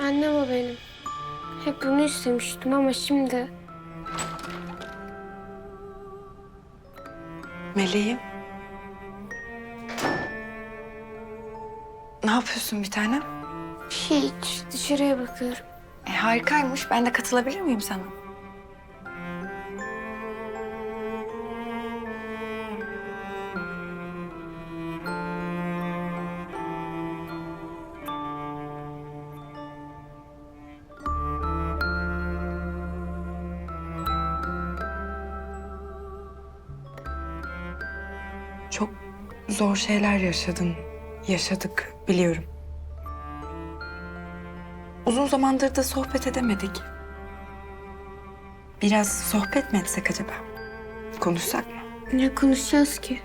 Annem o benim. Hep bunu istemiştim ama şimdi... Meleğim. Ne yapıyorsun bir tanem? Hiç dışarıya bakıyorum. E, harikaymış. Ben de katılabilir miyim sana? Zor şeyler yaşadın, yaşadık biliyorum. Uzun zamandır da sohbet edemedik. Biraz sohbet mi etsek acaba? Konuşsak mı? Ne konuşacağız ki?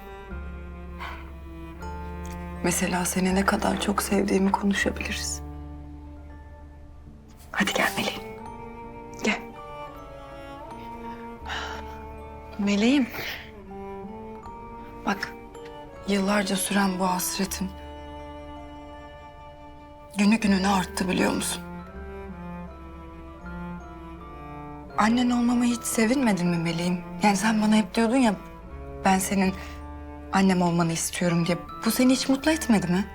Mesela seni ne kadar çok sevdiğimi konuşabiliriz. Hadi gel Meleğim. Gel. Meleğim. Bak, yıllarca süren bu hasretim günü gününe arttı biliyor musun? Annen olmama hiç sevinmedin mi Meleğim? Yani sen bana hep diyordun ya ben senin annem olmanı istiyorum diye. Bu seni hiç mutlu etmedi mi?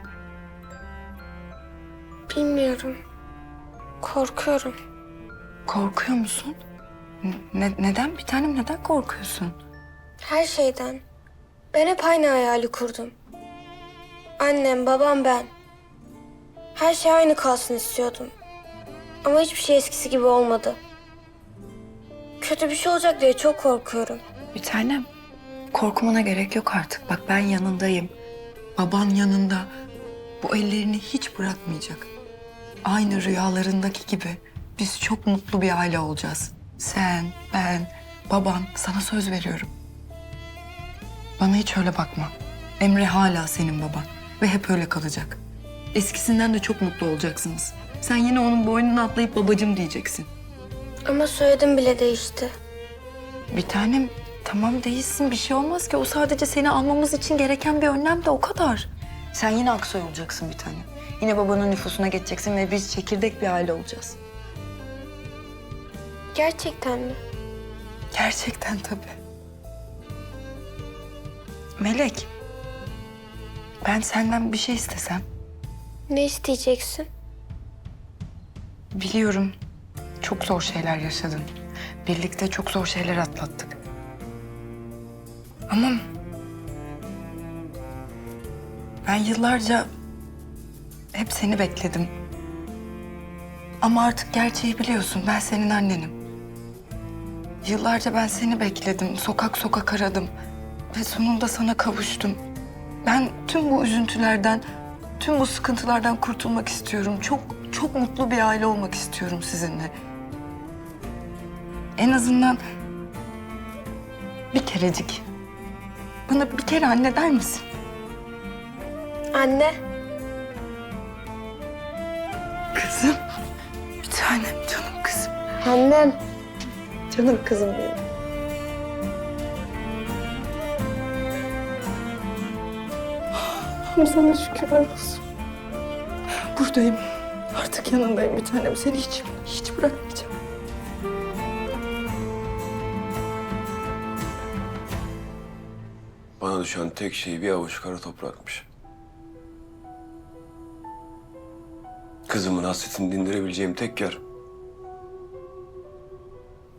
Bilmiyorum. Korkuyorum. Korkuyor musun? Ne- neden bir tanem neden korkuyorsun? Her şeyden. Ben hep aynı hayali kurdum. Annem, babam, ben. Her şey aynı kalsın istiyordum. Ama hiçbir şey eskisi gibi olmadı. Kötü bir şey olacak diye çok korkuyorum. Bir tanem gerek yok artık. Bak ben yanındayım. Baban yanında. Bu ellerini hiç bırakmayacak. Aynı rüyalarındaki gibi biz çok mutlu bir aile olacağız. Sen, ben, baban sana söz veriyorum. Bana hiç öyle bakma. Emre hala senin baban ve hep öyle kalacak. Eskisinden de çok mutlu olacaksınız. Sen yine onun boynuna atlayıp babacım diyeceksin. Ama söyledim bile değişti. Bir tanem tamam değilsin bir şey olmaz ki. O sadece seni almamız için gereken bir önlem de o kadar. Sen yine Aksoy olacaksın bir tanem. Yine babanın nüfusuna geçeceksin ve biz çekirdek bir aile olacağız. Gerçekten mi? Gerçekten tabii. Melek, ben senden bir şey istesem. Ne isteyeceksin? Biliyorum çok zor şeyler yaşadın. Birlikte çok zor şeyler atlattık. Ama ben yıllarca hep seni bekledim. Ama artık gerçeği biliyorsun. Ben senin annenim. Yıllarca ben seni bekledim. Sokak sokak aradım. Ve sonunda sana kavuştum. Ben tüm bu üzüntülerden, tüm bu sıkıntılardan kurtulmak istiyorum. Çok, çok mutlu bir aile olmak istiyorum sizinle. En azından bir kerecik. Bana bir kere anne der misin? Anne. Kızım. Bir tanem canım kızım. Annem. Canım kızım benim. Sana şükürler olsun. Buradayım. Artık yanındayım bir tanem. Seni hiç, hiç bırakmayacağım. Bana düşen tek şey bir avuç kara toprakmış. Kızımın hasretini dindirebileceğim tek yer.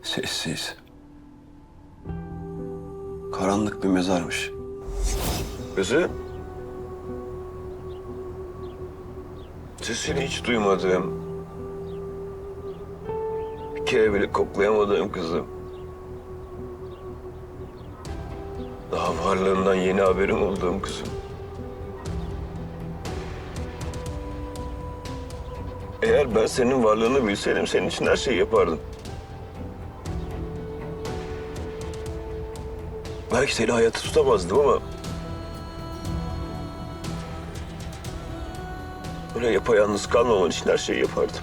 Sessiz. Karanlık bir mezarmış. Kızım. Sesini hiç duymadığım, bir kere bile koklayamadığım kızım. Daha varlığından yeni haberim olduğum kızım. Eğer ben senin varlığını bilseydim senin için her şeyi yapardım. Belki seni hayata tutamazdım ama... Böyle yapayalnız kalmaman için her şeyi yapardım.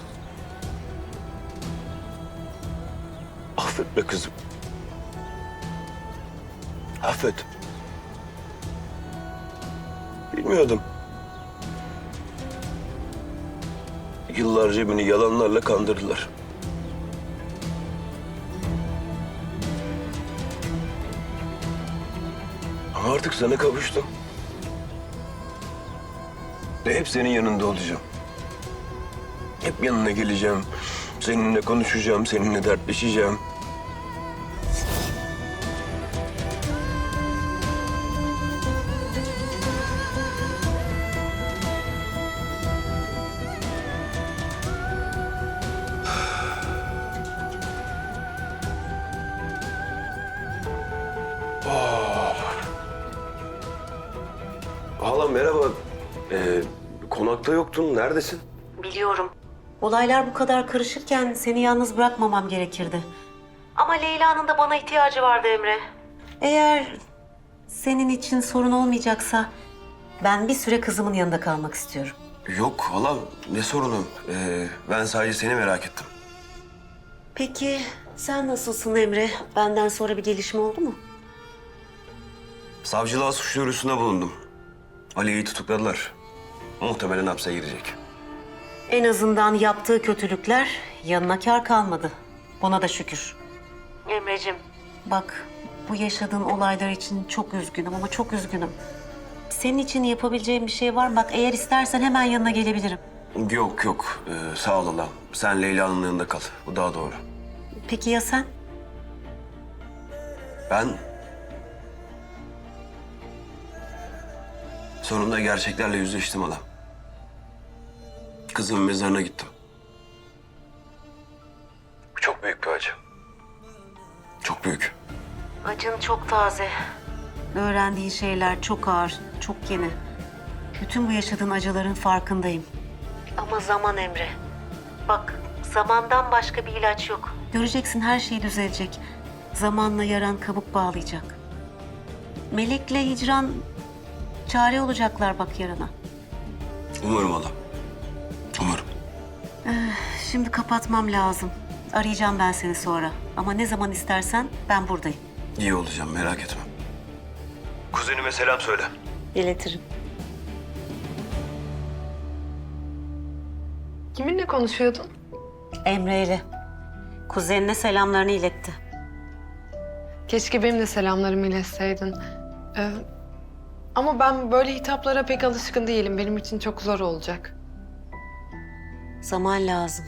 Affet be kızım. Affet. Bilmiyordum. Yıllarca beni yalanlarla kandırdılar. Ama artık sana kavuştum. Ve hep senin yanında olacağım. Hep yanına geleceğim. Seninle konuşacağım, seninle dertleşeceğim. Hala merhaba. Ee, konakta yoktun. Neredesin? Biliyorum. Olaylar bu kadar karışırken seni yalnız bırakmamam gerekirdi. Ama Leyla'nın da bana ihtiyacı vardı Emre. Eğer senin için sorun olmayacaksa ben bir süre kızımın yanında kalmak istiyorum. Yok hala ne sorunu? Ee, ben sadece seni merak ettim. Peki sen nasılsın Emre? Benden sonra bir gelişme oldu mu? Savcılığa suç duyurusunda bulundum. Ali'yi tutukladılar. Muhtemelen hapse girecek. En azından yaptığı kötülükler yanına kar kalmadı. Buna da şükür. Emre'cim. Bak bu yaşadığın olaylar için çok üzgünüm ama çok üzgünüm. Senin için yapabileceğim bir şey var mı? Bak eğer istersen hemen yanına gelebilirim. Yok yok. Ee, sağ ol hala. Sen Leyla'nın yanında kal. Bu daha doğru. Peki ya sen? Ben... Sonunda gerçeklerle yüzleştim hala. Kızımın mezarına gittim. Bu çok büyük bir acı. Çok büyük. Acın çok taze. Öğrendiğin şeyler çok ağır, çok yeni. Bütün bu yaşadığın acıların farkındayım. Ama zaman Emre. Bak, zamandan başka bir ilaç yok. Göreceksin her şey düzelecek. Zamanla yaran kabuk bağlayacak. Melek'le hicran çare olacaklar bak yarana. Umarım hala. Umarım. Şimdi kapatmam lazım. Arayacağım ben seni sonra. Ama ne zaman istersen ben buradayım. İyi olacağım merak etme. Kuzenime selam söyle. İletirim. Kiminle konuşuyordun? Emre ile. Kuzenine selamlarını iletti. Keşke benim de selamlarımı iletseydin. Ee, ama ben böyle hitaplara pek alışkın değilim. Benim için çok zor olacak. Zaman lazım.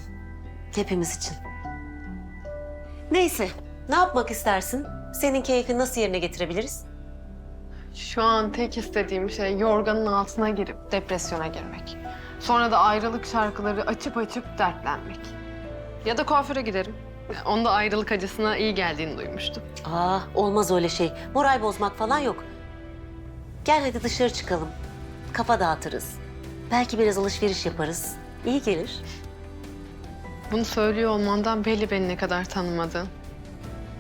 Hepimiz için. Neyse, ne yapmak istersin? Senin keyfini nasıl yerine getirebiliriz? Şu an tek istediğim şey yorganın altına girip depresyona girmek. Sonra da ayrılık şarkıları açıp açıp dertlenmek. Ya da kuaföre giderim. Onda ayrılık acısına iyi geldiğini duymuştum. Aa, olmaz öyle şey. Moral bozmak falan yok. Gel hadi dışarı çıkalım. Kafa dağıtırız. Belki biraz alışveriş yaparız. İyi gelir. Bunu söylüyor olmandan belli beni ne kadar tanımadın.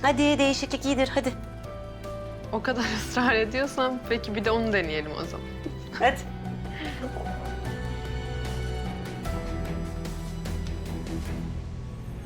Hadi değişiklik iyidir, hadi. O kadar ısrar ediyorsan peki bir de onu deneyelim o zaman. Hadi.